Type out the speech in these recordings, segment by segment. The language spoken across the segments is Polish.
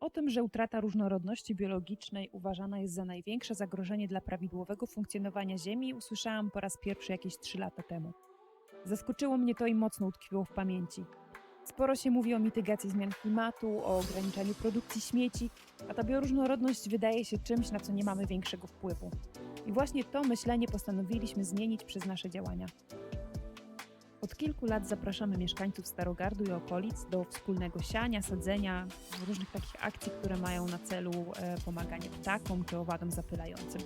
O tym, że utrata różnorodności biologicznej uważana jest za największe zagrożenie dla prawidłowego funkcjonowania Ziemi, usłyszałam po raz pierwszy jakieś 3 lata temu. Zaskoczyło mnie to i mocno utkwiło w pamięci. Sporo się mówi o mitygacji zmian klimatu, o ograniczaniu produkcji śmieci, a ta bioróżnorodność wydaje się czymś, na co nie mamy większego wpływu. I właśnie to myślenie postanowiliśmy zmienić przez nasze działania. Od kilku lat zapraszamy mieszkańców Starogardu i okolic do wspólnego siania, sadzenia, różnych takich akcji, które mają na celu e, pomaganie ptakom czy owadom zapylającym.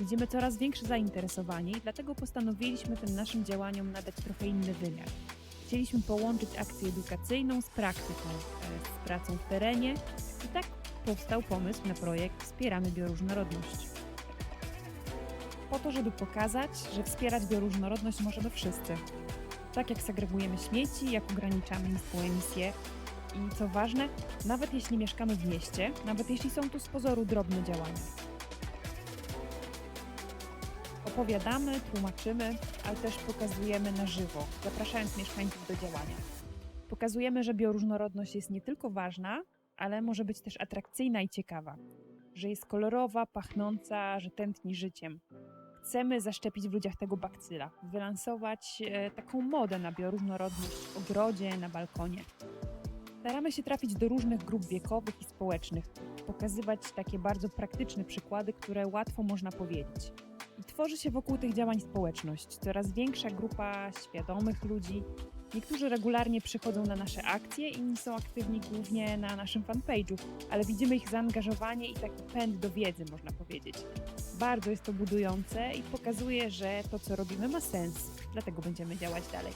Widzimy coraz większe zainteresowanie i dlatego postanowiliśmy tym naszym działaniom nadać trochę inny wymiar. Chcieliśmy połączyć akcję edukacyjną z praktyką, e, z pracą w terenie i tak powstał pomysł na projekt Wspieramy Bioróżnorodność. Po to, żeby pokazać, że wspierać bioróżnorodność możemy wszyscy. Tak jak segregujemy śmieci, jak ograniczamy niską emisję i co ważne, nawet jeśli mieszkamy w mieście, nawet jeśli są to z pozoru drobne działania. Opowiadamy, tłumaczymy, ale też pokazujemy na żywo, zapraszając mieszkańców do działania. Pokazujemy, że bioróżnorodność jest nie tylko ważna, ale może być też atrakcyjna i ciekawa, że jest kolorowa, pachnąca, że tętni życiem. Chcemy zaszczepić w ludziach tego bakcyla, wylansować e, taką modę na bioróżnorodność w ogrodzie, na balkonie. Staramy się trafić do różnych grup wiekowych i społecznych, pokazywać takie bardzo praktyczne przykłady, które łatwo można powiedzieć. I tworzy się wokół tych działań społeczność, coraz większa grupa świadomych ludzi. Niektórzy regularnie przychodzą na nasze akcje, inni są aktywni głównie na naszym fanpage'u, ale widzimy ich zaangażowanie i taki pęd do wiedzy, można powiedzieć. Bardzo jest to budujące i pokazuje, że to, co robimy, ma sens, dlatego będziemy działać dalej.